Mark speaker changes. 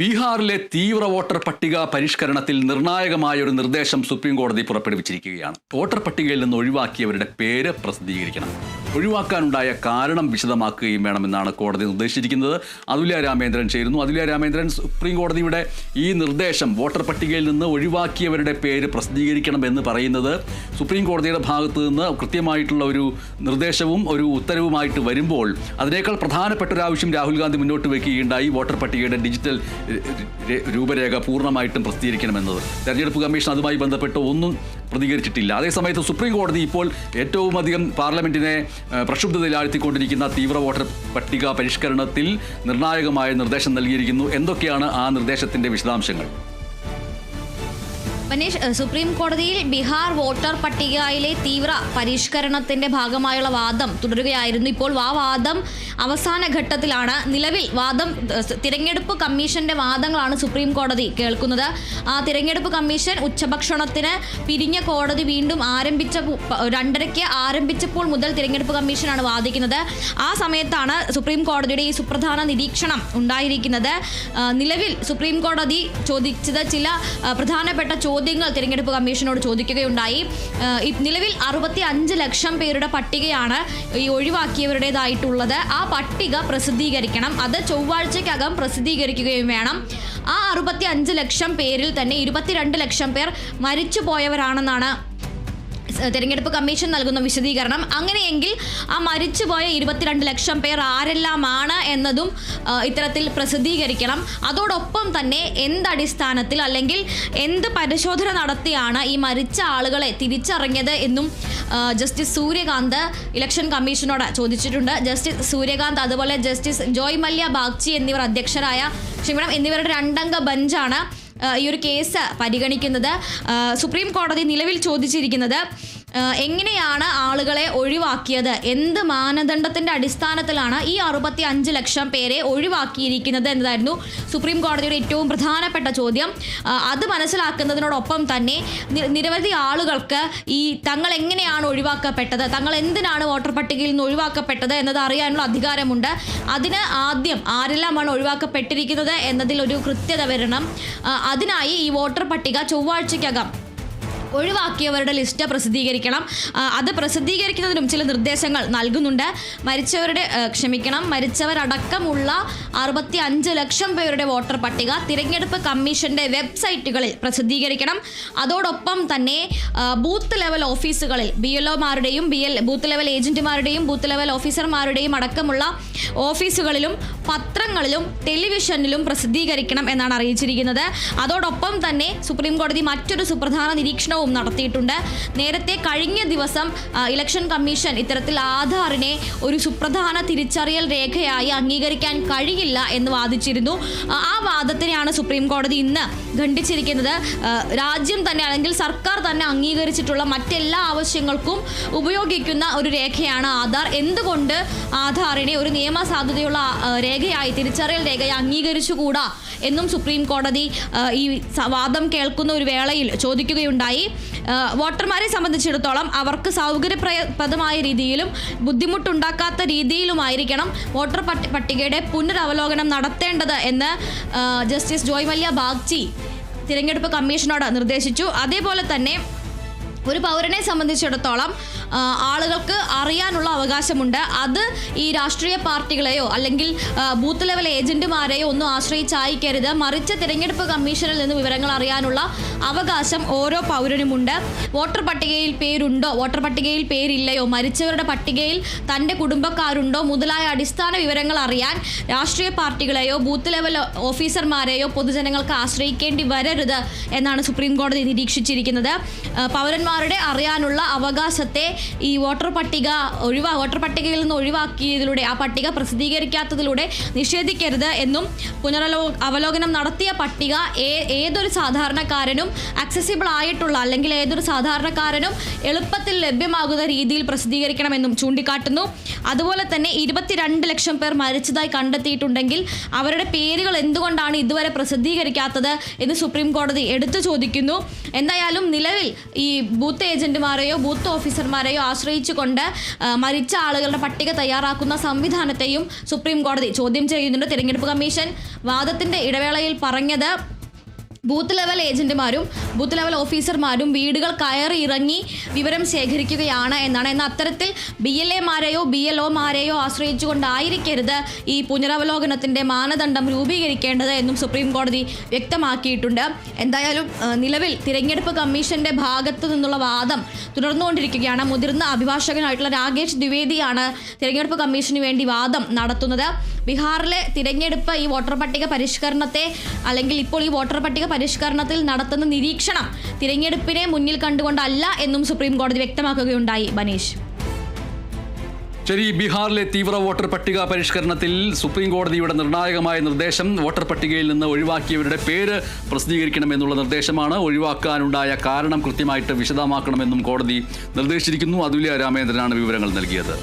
Speaker 1: ബീഹാറിലെ തീവ്ര വോട്ടർ പട്ടിക പരിഷ്കരണത്തിൽ നിർണായകമായ ഒരു നിർദ്ദേശം സുപ്രീം കോടതി പുറപ്പെടുവിച്ചിരിക്കുകയാണ്. വോട്ടർ പട്ടികയിൽ നിന്ന് ഒഴിവാക്കിയവരുടെ പേര് പ്രസിദ്ധീകരിക്കണം. ഒഴിവാക്കാനുണ്ടായ കാരണം വിശദമാക്കുകയും വേണമെന്നാണ് കോടതി നിർദ്ദേശിച്ചിരിക്കുന്നത്. അതുല്യ രാമേന്ദ്രൻ ചേരുന്നു. അതുല്യ രാമേന്ദ്രൻ സുപ്രീം കോടതിയുടെ ഈ നിർദ്ദേശം വോട്ടർ പട്ടികയിൽ നിന്ന് ഒഴിവാക്കിയവരുടെ പേര് പ്രസിദ്ധീകരിക്കണം എന്ന് പറയുന്നത് സുപ്രീം കോടതിയുടെ ഭാഗത്ത് നിന്ന് കൃത്യമായിട്ടുള്ള ഒരു നിർദ്ദേശവും ഒരു ഉത്തരവുമായിട്ട് വരുമ്പോൾ അതിനേക്കാൾ പ്രധാനപ്പെട്ട ഒരു ആവശ്യം രാഹുൽ ഗാന്ധി മുന്നോട്ട് വയ്ക്കുകയുണ്ടായി വോട്ടർ പട്ടികയുടെ ഡിജിറ്റൽ രൂപരേഖ പൂർണമായിട്ടും പ്രസിദ്ധീകരിക്കണമെന്നത്. തെരഞ്ഞെടുപ്പ് കമ്മീഷൻ അതുമായി ബന്ധപ്പെട്ട് ഒന്നും പ്രതികരിച്ചിട്ടില്ല. അതേസമയത്ത് സുപ്രീം കോടതി ഇപ്പോൾ ഏറ്റവും അധികം പാർലമെന്റിനെ പ്രക്ഷുബ്ധതയിലാഴ്ത്തിക്കൊണ്ടിരിക്കുന്ന തീവ്ര വോട്ടർ പട്ടിക പരിഷ്കരണത്തിൽ നിർണായകമായ നിർദ്ദേശം നൽകിയിരിക്കുന്നു. എന്തൊക്കെയാണ് ആ നിർദ്ദേശത്തിന്റെ വിശദാംശങ്ങൾ?
Speaker 2: മനീഷ് സുപ്രീം കോടതിയിൽ ബീഹാർ വോട്ടർ പട്ടികയിലെ തീവ്ര പരിഷ്കരണത്തിന്റെ ഭാഗമായുള്ള വാദം തുടരുകയായിരുന്നു. ഇപ്പോൾ ആ വാദം അവസാന ഘട്ടത്തിലാണ്. നിലവിൽ വാദം തിരഞ്ഞെടുപ്പ് കമ്മീഷന്റെ വാദങ്ങളാണ് സുപ്രീം കോടതി കേൾക്കുന്നത്. ആ തിരഞ്ഞെടുപ്പ് കമ്മീഷൻ ഉച്ചഭക്ഷണത്തിന് പിരിഞ്ഞ കോടതി വീണ്ടും ആരംഭിച്ച രണ്ടരയ്ക്ക് ആരംഭിച്ചപ്പോൾ മുതൽ തിരഞ്ഞെടുപ്പ് കമ്മീഷനാണ് വാദിക്കുന്നത്. ആ സമയത്താണ് സുപ്രീം കോടതിയുടെ ഈ സുപ്രധാന നിരീക്ഷണം ഉണ്ടായിരിക്കുന്നത്. നിലവിൽ സുപ്രീം കോടതി ചോദിച്ചത് ചില പ്രധാനപ്പെട്ട പ്രധാനപ്പെട്ട ചോദ്യങ്ങൾ തിരഞ്ഞെടുപ്പ് കമ്മീഷനോട് ചോദിക്കുകയുണ്ടായി. നിലവിൽ അറുപത്തി അഞ്ച് ലക്ഷം പേരുടെ പട്ടികയാണ് ഈ ഒഴിവാക്കിയവരുടേതായിട്ടുള്ളത്. ആ പട്ടിക പ്രസിദ്ധീകരിക്കണം. അത് ചൊവ്വാഴ്ചക്കകം പ്രസിദ്ധീകരിക്കുകയും വേണം. ആ അറുപത്തി അഞ്ച് ലക്ഷം പേരിൽ തന്നെ ഇരുപത്തിരണ്ട് ലക്ഷം പേർ മരിച്ചു പോയവരാണെന്നാണ് തെരഞ്ഞെടുപ്പ് കമ്മീഷൻ നൽകുന്ന വിശദീകരണം. അങ്ങനെയെങ്കിൽ ആ മരിച്ചുപോയ ഇരുപത്തിരണ്ട് ലക്ഷം പേർ ആരെല്ലാമാണ് എന്നതും ഇത്തരത്തിൽ പ്രസിദ്ധീകരിക്കണം. അതോടൊപ്പം തന്നെ എന്തടിസ്ഥാനത്തിൽ അല്ലെങ്കിൽ എന്ത് പരിശോധന നടത്തിയാണ് ഈ മരിച്ച ആളുകളെ തിരിച്ചറിഞ്ഞത് എന്നും ജസ്റ്റിസ് സൂര്യകാന്ത് ഇലക്ഷൻ കമ്മീഷനോട് ചോദിച്ചിട്ടുണ്ട്. ജസ്റ്റിസ് സൂര്യകാന്ത് അതുപോലെ ജസ്റ്റിസ് ജോയ് മല്യ ബാഗ്ചി എന്നിവർ അധ്യക്ഷരായ ക്ഷമിക്കണം എന്നിവരുടെ രണ്ടംഗ ബെഞ്ചാണ്. ഈ ഒരു കേസ് പരിഗണിക്കുന്നത് സുപ്രീം കോടതി നിലവിൽ ചോദിച്ചിരിക്കുന്നത് എങ്ങനെയാണ് ആളുകളെ ഒഴിവാക്കിയത്? എന്ത് മാനദണ്ഡത്തിന്റെ അടിസ്ഥാനത്തിലാണ് ഈ അറുപത്തി അഞ്ച് ലക്ഷം പേരെ ഒഴിവാക്കിയിരിക്കുന്നത് എന്നതായിരുന്നു സുപ്രീം കോടതിയുടെ ഏറ്റവും പ്രധാനപ്പെട്ട ചോദ്യം. അത് മനസ്സിലാക്കുന്നതിനോടൊപ്പം തന്നെ നിരവധി ആളുകൾക്ക് ഈ തങ്ങൾ എങ്ങനെയാണ് ഒഴിവാക്കപ്പെട്ടത്? തങ്ങൾ എന്തിനാണ് വോട്ടർ പട്ടികയിൽ നിന്ന് ഒഴിവാക്കപ്പെട്ടത് എന്നത് അറിയാനുള്ള അധികാരമുണ്ട്. അതിന് ആദ്യം ആരെല്ലാമാണ് ഒഴിവാക്കപ്പെട്ടിരിക്കുന്നത് എന്നതിൽ ഒരു കൃത്യത വരണം. അതിനായി ഈ വോട്ടർ പട്ടിക ചൊവ്വാഴ്ചയ്ക്കകം ഒഴിവാക്കിയവരുടെ ലിസ്റ്റ് പ്രസിദ്ധീകരിക്കണം. അത് പ്രസിദ്ധീകരിക്കുന്നതിനും ചില നിർദ്ദേശങ്ങൾ നൽകുന്നുണ്ട്. മരിച്ചവരുടെ ക്ഷമിക്കണം മരിച്ചവരടക്കമുള്ള അറുപത്തി അഞ്ച് ലക്ഷം പേരുടെ വോട്ടർ പട്ടിക തിരഞ്ഞെടുപ്പ് കമ്മീഷന്റെ വെബ്സൈറ്റുകളിൽ പ്രസിദ്ധീകരിക്കണം. അതോടൊപ്പം തന്നെ ബൂത്ത് ലെവൽ ഓഫീസുകളിൽ ബി എൽ ഒമാരുടെയും ബി എൽ ബൂത്ത് ലെവൽ ഏജന്റുമാരുടെയും ബൂത്ത് ലെവൽ ഓഫീസർമാരുടെയും അടക്കമുള്ള ഓഫീസുകളിലും പത്രങ്ങളിലും ടെലിവിഷനിലും പ്രസിദ്ധീകരിക്കണം എന്നാണ് അറിയിച്ചിരിക്കുന്നത്. അതോടൊപ്പം തന്നെ സുപ്രീം കോടതി മറ്റൊരു സുപ്രധാന നിരീക്ഷണവും നടത്തിയിട്ടുണ്ട്. നേരത്തെ കഴിഞ്ഞ ദിവസം ഇലക്ഷൻ കമ്മീഷൻ ഇത്തരത്തിൽ ആധാറിനെ ഒരു സുപ്രധാന തിരിച്ചറിയൽ രേഖയായി അംഗീകരിക്കാൻ കഴിയില്ല എന്ന് വാദിച്ചിരുന്നു. ആ വാദത്തിനെയാണ് സുപ്രീം കോടതി ഇന്ന് ഖണ്ഡിച്ചിരിക്കുന്നത്. രാജ്യം തന്നെ അല്ലെങ്കിൽ സർക്കാർ തന്നെ അംഗീകരിച്ചിട്ടുള്ള മറ്റെല്ലാ ആവശ്യങ്ങൾക്കും ഉപയോഗിക്കുന്ന ഒരു രേഖയാണ് ആധാർ. എന്തുകൊണ്ട് ആധാറിനെ ഒരു നിയമസാധുതയുള്ള രേഖയായി തിരിച്ചറിയൽ രേഖയായി അംഗീകരിച്ചുകൂടാ എന്നും സുപ്രീം കോടതി ഈ വാദം കേൾക്കുന്ന ഒരു വേളയിൽ ചോദിക്കുകയുണ്ടായി. വോട്ടർമാരെ സംബന്ധിച്ചിടത്തോളം അവർക്ക് സൗകര്യപ്രദമായ രീതിയിലും ബുദ്ധിമുട്ടുണ്ടാക്കാത്ത രീതിയിലുമായിരിക്കണം വോട്ടർ പട്ടി പട്ടികയുടെ പുനരവലോകനം നടത്തേണ്ടത് എന്ന് ജസ്റ്റിസ് ജോയ് മല്യ ബാഗ്ചി തിരഞ്ഞെടുപ്പ് കമ്മീഷനോട് നിർദ്ദേശിച്ചു. അതേപോലെ തന്നെ ഒരു പൗരനെ സംബന്ധിച്ചിടത്തോളം ആളുകൾക്ക് അറിയാനുള്ള അവകാശമുണ്ട്. അത് ഈ രാഷ്ട്രീയ പാർട്ടികളെയോ അല്ലെങ്കിൽ ബൂത്ത് ലെവൽ ഏജന്റുമാരെയോ ഒന്നും ആശ്രയിച്ചായിക്കരുത്. മറിച്ച് തിരഞ്ഞെടുപ്പ് കമ്മീഷനിൽ നിന്ന് വിവരങ്ങൾ അറിയാനുള്ള അവകാശം ഓരോ പൗരനുമുണ്ട്. വോട്ടർ പട്ടികയിൽ പേരുണ്ടോ വോട്ടർ പട്ടികയിൽ പേരില്ലയോ മരിച്ചവരുടെ പട്ടികയിൽ തന്റെ കുടുംബക്കാരുണ്ടോ മുതലായ അടിസ്ഥാന വിവരങ്ങൾ അറിയാൻ രാഷ്ട്രീയ പാർട്ടികളെയോ ബൂത്ത് ലെവൽ ഓഫീസർമാരെയോ പൊതുജനങ്ങൾക്ക് ആശ്രയിക്കേണ്ടി വരരുത് എന്നാണ് സുപ്രീം കോടതി നിരീക്ഷിച്ചിരിക്കുന്നത്. പൗരന്മാരുടെ അറിയാനുള്ള അവകാശത്തെ ഈ വോട്ടർ പട്ടിക ഒഴിവാ വോട്ടർ പട്ടികയിൽ നിന്ന് ഒഴിവാക്കിയതിലൂടെ ആ പട്ടിക പ്രസിദ്ധീകരിക്കാത്തതിലൂടെ നിഷേധിക്കരുത് എന്നും പുനരവലോ അവലോകനം നടത്തിയ പട്ടിക ഏതൊരു സാധാരണക്കാരനും അക്സസിബിൾ ആയിട്ടുള്ള അല്ലെങ്കിൽ ഏതൊരു സാധാരണക്കാരനും എളുപ്പത്തിൽ ലഭ്യമാകുന്ന രീതിയിൽ പ്രസിദ്ധീകരിക്കണമെന്നും ചൂണ്ടിക്കാട്ടുന്നു. അതുപോലെ തന്നെ ഇരുപത്തിരണ്ട് ലക്ഷം പേർ മരിച്ചതായി കണ്ടെത്തിയിട്ടുണ്ടെങ്കിൽ അവരുടെ പേരുകൾ എന്തുകൊണ്ടാണ് ഇതുവരെ പ്രസിദ്ധീകരിക്കാത്തത് എന്ന് സുപ്രീം കോടതി എടുത്തു ചോദിക്കുന്നു. എന്തായാലും നിലവിൽ ഈ ബൂത്ത് ഏജന്റുമാരെയോ ബൂത്ത് ഓഫീസർമാരെയോ ആരെയോ ആശ്രയിച്ചുകൊണ്ട് മരിച്ച ആളുകളുടെ പട്ടിക തയ്യാറാക്കുന്ന സംവിധാനത്തെയും സുപ്രീം കോടതി ചോദ്യം ചെയ്യുന്നുണ്ട്. തിരഞ്ഞെടുപ്പ് കമ്മീഷൻ വാദത്തിന്റെ ഇടവേളയിൽ പറഞ്ഞത് ബൂത്ത് ലെവൽ ഏജന്റുമാരും ബൂത്ത് ലെവൽ ഓഫീസർമാരും വീടുകൾ കയറി ഇറങ്ങി വിവരം ശേഖരിക്കുകയാണ് എന്നാണ്. എന്നാൽ അത്തരത്തിൽ ബി എൽ എമാരെയോ ബി എൽ ഒമാരെയോ ആശ്രയിച്ചുകൊണ്ടായിരിക്കരുത് ഈ പുനരവലോകനത്തിന്റെ മാനദണ്ഡം രൂപീകരിക്കേണ്ടത് എന്നും സുപ്രീം കോടതി വ്യക്തമാക്കിയിട്ടുണ്ട്. എന്തായാലും നിലവിൽ തിരഞ്ഞെടുപ്പ് കമ്മീഷന്റെ ഭാഗത്തു നിന്നുള്ള വാദം തുടർന്നുകൊണ്ടിരിക്കുകയാണ്. മുതിർന്ന അഭിഭാഷകനായിട്ടുള്ള രാകേഷ് ദ്വിവേദിയാണ് തിരഞ്ഞെടുപ്പ് കമ്മീഷന് വേണ്ടി വാദം നടത്തുന്നത്. ബീഹാറിലെ തിരഞ്ഞെടുപ്പ് ഈ വോട്ടർ പട്ടിക പരിഷ്കരണത്തെ അല്ലെങ്കിൽ ഇപ്പോൾ ഈ വോട്ടർ പട്ടിക പരിഷ്കരണത്തിൽ നടത്തുന്ന നിരീക്ഷണം തിരഞ്ഞെടുപ്പിനെ മുന്നിൽ കണ്ടുകൊണ്ടല്ല എന്നും സുപ്രീം കോടതി വ്യക്തമാക്കുകയുണ്ടായി ബനീഷ്.
Speaker 1: ശരി ബീഹാറിലെ തീവ്ര വോട്ടർ പട്ടിക പരിഷ്കരണത്തിൽ സുപ്രീം കോടതിയുടെ നിർണായകമായ നിർദ്ദേശം വോട്ടർ പട്ടികയിൽ നിന്ന് ഒഴിവാക്കിയവരുടെ പേര് പ്രസിദ്ധീകരിക്കണമെന്നുള്ള നിർദ്ദേശമാണ് ഒഴിവാക്കാനുണ്ടായ കാരണം കൃത്യമായിട്ട് വിശദമാക്കണമെന്നും കോടതി നിർദ്ദേശിച്ചിരിക്കുന്നു. അതുല്യ രാമേന്ദ്രനാണ് വിവരങ്ങൾ നൽകിയത്.